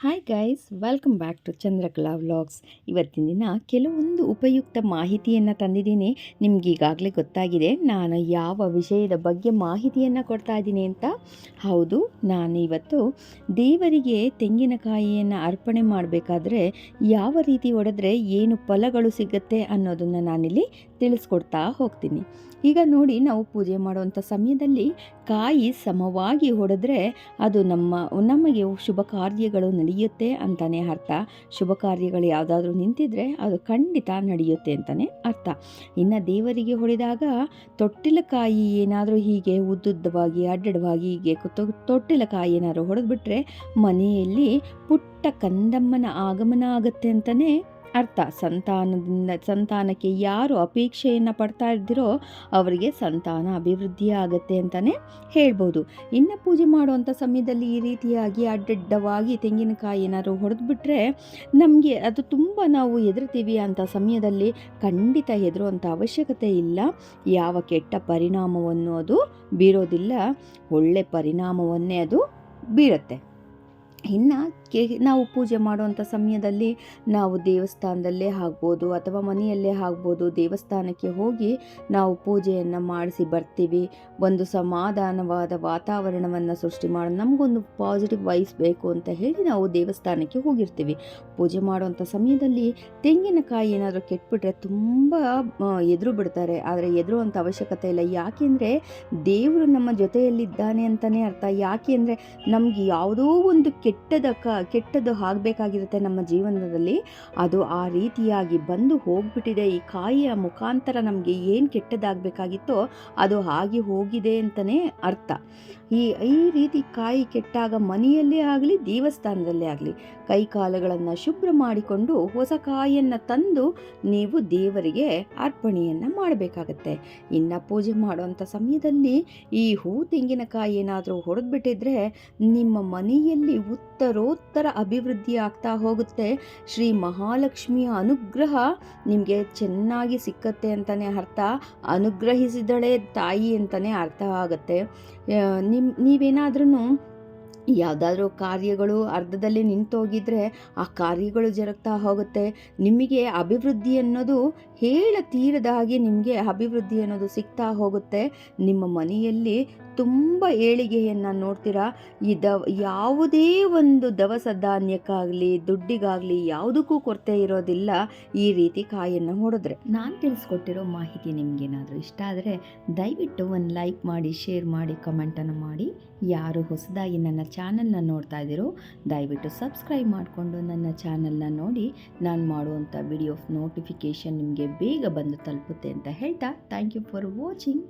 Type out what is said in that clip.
Hi guys welcome back to Chandrakala vlogs ಇವತ್ತಿನ ದಿನ ಕೆಲವೊಂದು ಉಪಯುಕ್ತ ಮಾಹಿತಿಯನ್ನು ತಂದಿದ್ದೀನಿ. ನಿಮ್ಗೆ ಈಗಾಗಲೇ ಗೊತ್ತಾಗಿದೆ, ನಾನು ಯಾವ ವಿಷಯದ ಬಗ್ಗೆ ಮಾಹಿತಿಯನ್ನು ಕೊಡ್ತಾ ಇದ್ದೀನಿ ಅಂತ. ಹೌದು, ನಾನು ಇವತ್ತು ದೇವರಿಗೆ ತೆಂಗಿನಕಾಯಿಯನ್ನು ಅರ್ಪಣೆ ಮಾಡಬೇಕಾದ್ರೆ ಯಾವ ರೀತಿ ಹೊಡೆದ್ರೆ ಏನು ಫಲಗಳು ಸಿಗುತ್ತೆ ಅನ್ನೋದನ್ನು ನಾನಿಲ್ಲಿ ತಿಳಿಸ್ಕೊಡ್ತಾ ಹೋಗ್ತೀನಿ. ಈಗ ನೋಡಿ, ನಾವು ಪೂಜೆ ಮಾಡುವಂಥ ಸಮಯದಲ್ಲಿ ಕಾಯಿ ಸಮವಾಗಿ ಹೊಡೆದ್ರೆ ಅದು ನಮ್ಮ, ನಮಗೆ ಶುಭ ಕಾರ್ಯಗಳು ನಡೆಯುತ್ತೆ ಅಂತಲೇ ಅರ್ಥ. ಶುಭ ಕಾರ್ಯಗಳು ಯಾವುದಾದ್ರೂ ನಿಂತಿದ್ರೆ ಅದು ಖಂಡಿತ ನಡೆಯುತ್ತೆ ಅಂತಲೇ ಅರ್ಥ. ಇನ್ನು ದೇವರಿಗೆ ಹೊಡೆದಾಗ ತೊಟ್ಟಿಲಕಾಯಿ ಏನಾದರೂ ಹೀಗೆ ಉದ್ದುದ್ದವಾಗಿ ಅಡ್ಡಡವಾಗಿ ಹೀಗೆ ತೊಟ್ಟಿಲಕಾಯಿ ಏನಾದರೂ ಹೊಡೆದ್ಬಿಟ್ರೆ ಮನೆಯಲ್ಲಿ ಪುಟ್ಟ ಕಂದಮ್ಮನ ಆಗಮನ ಆಗುತ್ತೆ ಅಂತಲೇ ಅರ್ಥ. ಸಂತಾನದಿಂದ, ಸಂತಾನಕ್ಕೆ ಯಾರು ಅಪೇಕ್ಷೆಯನ್ನು ಪಡ್ತಾ ಇದ್ದೀರೋ ಅವರಿಗೆ ಸಂತಾನ ಅಭಿವೃದ್ಧಿ ಆಗುತ್ತೆ ಅಂತಲೇ ಹೇಳ್ಬೋದು. ಇನ್ನು ಪೂಜೆ ಮಾಡುವಂಥ ಸಮಯದಲ್ಲಿ ಈ ರೀತಿಯಾಗಿ ಅಡ್ಡಡ್ಡವಾಗಿ ತೆಂಗಿನಕಾಯಿ ಏನಾದ್ರು ಹೊಡೆದ್ಬಿಟ್ರೆ ನಮಗೆ ಅದು ತುಂಬ ನಾವು ಎದುರ್ತೀವಿ ಅಂತ ಸಮಯದಲ್ಲಿ ಖಂಡಿತ ಹೆದರುವಂಥ ಅವಶ್ಯಕತೆ ಇಲ್ಲ. ಯಾವ ಕೆಟ್ಟ ಪರಿಣಾಮವನ್ನು ಅದು ಬೀರೋದಿಲ್ಲ. ಒಳ್ಳೆ ಪರಿಣಾಮವನ್ನೇ ಅದು ಬೀರುತ್ತೆ. ಇನ್ನು ಕೆ ನಾವು ಪೂಜೆ ಮಾಡುವಂಥ ಸಮಯದಲ್ಲಿ ನಾವು ದೇವಸ್ಥಾನದಲ್ಲೇ ಆಗ್ಬೋದು ಅಥವಾ ಮನೆಯಲ್ಲೇ ಆಗ್ಬೋದು, ದೇವಸ್ಥಾನಕ್ಕೆ ಹೋಗಿ ನಾವು ಪೂಜೆಯನ್ನು ಮಾಡಿಸಿ ಬರ್ತೀವಿ. ಒಂದು ಸಮಾಧಾನವಾದ ವಾತಾವರಣವನ್ನು ಸೃಷ್ಟಿ ಮಾಡಿ, ನಮಗೊಂದು ಪಾಸಿಟಿವ್ ವೈಸ್ ಬೇಕು ಅಂತ ಹೇಳಿ ನಾವು ದೇವಸ್ಥಾನಕ್ಕೆ ಹೋಗಿರ್ತೀವಿ. ಪೂಜೆ ಮಾಡುವಂಥ ಸಮಯದಲ್ಲಿ ತೆಂಗಿನಕಾಯಿ ಏನಾದರೂ ಕೆಟ್ಬಿಟ್ರೆ ತುಂಬ ಎದುರು ಬಿಡ್ತಾರೆ. ಆದರೆ ಎದುರುವಂಥ ಅವಶ್ಯಕತೆ ಇಲ್ಲ. ಯಾಕೆಂದರೆ ದೇವರು ನಮ್ಮ ಜೊತೆಯಲ್ಲಿದ್ದಾನೆ ಅಂತಲೇ ಅರ್ಥ. ಯಾಕೆ ಅಂದರೆ ನಮಗೆ ಯಾವುದೋ ಒಂದು ಕೆಟ್ಟದ ಕ ಕೆಟ್ಟದ್ದು ಆಗಬೇಕಾಗಿರುತ್ತೆ ನಮ್ಮ ಜೀವನದಲ್ಲಿ. ಅದು ಆ ರೀತಿಯಾಗಿ ಬಂದು ಹೋಗ್ಬಿಟ್ಟಿದೆ. ಈ ಕಾಯಿಯ ಮುಖಾಂತರ ನಮಗೆ ಏನು ಕೆಟ್ಟದಾಗಬೇಕಾಗಿತ್ತೋ ಅದು ಆಗಿ ಹೋಗಿದೆ ಅಂತಲೇ ಅರ್ಥ. ಈ ಈ ರೀತಿ ಕಾಯಿ ಕೆಟ್ಟಾಗ ಮನೆಯಲ್ಲೇ ಆಗಲಿ, ದೇವಸ್ಥಾನದಲ್ಲೇ ಆಗಲಿ, ಕೈ ಕಾಲುಗಳನ್ನು ಶುಭ್ರ ಮಾಡಿಕೊಂಡು ಹೊಸ ಕಾಯಿಯನ್ನು ತಂದು ನೀವು ದೇವರಿಗೆ ಅರ್ಪಣೆಯನ್ನು ಮಾಡಬೇಕಾಗತ್ತೆ. ಇನ್ನು ಪೂಜೆ ಮಾಡುವಂಥ ಸಮಯದಲ್ಲಿ ಈ ಹೂ ತೆಂಗಿನಕಾಯಿ ಏನಾದರೂ ಹೊಡೆದ್ಬಿಟ್ಟಿದ್ರೆ ನಿಮ್ಮ ಮನೆಯಲ್ಲಿ ಉತ್ತರೋತ್ತರ ಅಭಿವೃದ್ಧಿ ಆಗ್ತಾ ಹೋಗುತ್ತೆ. ಶ್ರೀ ಮಹಾಲಕ್ಷ್ಮಿಯ ಅನುಗ್ರಹ ನಿಮಗೆ ಚೆನ್ನಾಗಿ ಸಿಕ್ಕತ್ತೆ ಅಂತಲೇ ಅರ್ಥ. ಅನುಗ್ರಹಿಸಿದಳೆ ತಾಯಿ ಅಂತಲೇ ಅರ್ಥ ಆಗುತ್ತೆ. ನಿಮ್ಮ ನೀವೇನಾದ್ರೂ ಯಾವುದಾದ್ರೂ ಕಾರ್ಯಗಳು ಅರ್ಧದಲ್ಲಿ ನಿಂತೋಗಿದ್ರೆ ಆ ಕಾರ್ಯಗಳು ಜರುಗ್ತಾ ಹೋಗುತ್ತೆ. ನಿಮಗೆ ಅಭಿವೃದ್ಧಿ ಅನ್ನೋದು ಹೇಳ ತೀರದ ನಿಮಗೆ ಅಭಿವೃದ್ಧಿ ಅನ್ನೋದು ಸಿಗ್ತಾ ಹೋಗುತ್ತೆ. ನಿಮ್ಮ ಮನೆಯಲ್ಲಿ ತುಂಬ ಏಳಿಗೆಯನ್ನು ನೋಡ್ತೀರಾ? ಈ ದವ, ಯಾವುದೇ ಒಂದು ದವಸ ಧಾನ್ಯಕ್ಕಾಗಲಿ, ದುಡ್ಡಿಗಾಗಲಿ ಯಾವುದಕ್ಕೂ ಕೊರತೆ ಇರೋದಿಲ್ಲ ಈ ರೀತಿ ಕಾಯನ್ನು ಹೊಡೆದ್ರೆ. ನಾನು ತಿಳಿಸ್ಕೊಟ್ಟಿರೋ ಮಾಹಿತಿ ನಿಮಗೇನಾದರೂ ಇಷ್ಟ ಆದರೆ ದಯವಿಟ್ಟು ಒಂದು ಲೈಕ್ ಮಾಡಿ, ಶೇರ್ ಮಾಡಿ ಕಮೆಂಟನ್ನು ಮಾಡಿ. ಯಾರು ಹೊಸದಾಗಿ ನನ್ನ ಚಾನಲ್ನ ನೋಡ್ತಾ ಇದ್ದೀರೋ, ದಯವಿಟ್ಟು ಸಬ್ಸ್ಕ್ರೈಬ್ ಮಾಡಿಕೊಂಡು ನನ್ನ ಚಾನಲ್ನ ನೋಡಿ. ನಾನು ಮಾಡುವಂಥ ವಿಡಿಯೋ ನೋಟಿಫಿಕೇಷನ್ ನಿಮಗೆ ಬೇಗ ಬಂದು ತಲುಪುತ್ತೆ ಅಂತ ಹೇಳ್ತಾ ಥ್ಯಾಂಕ್ ಯು ಫಾರ್ ವಾಚಿಂಗ್